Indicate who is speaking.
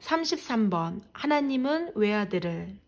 Speaker 1: 33번. 하나님은 외아들을.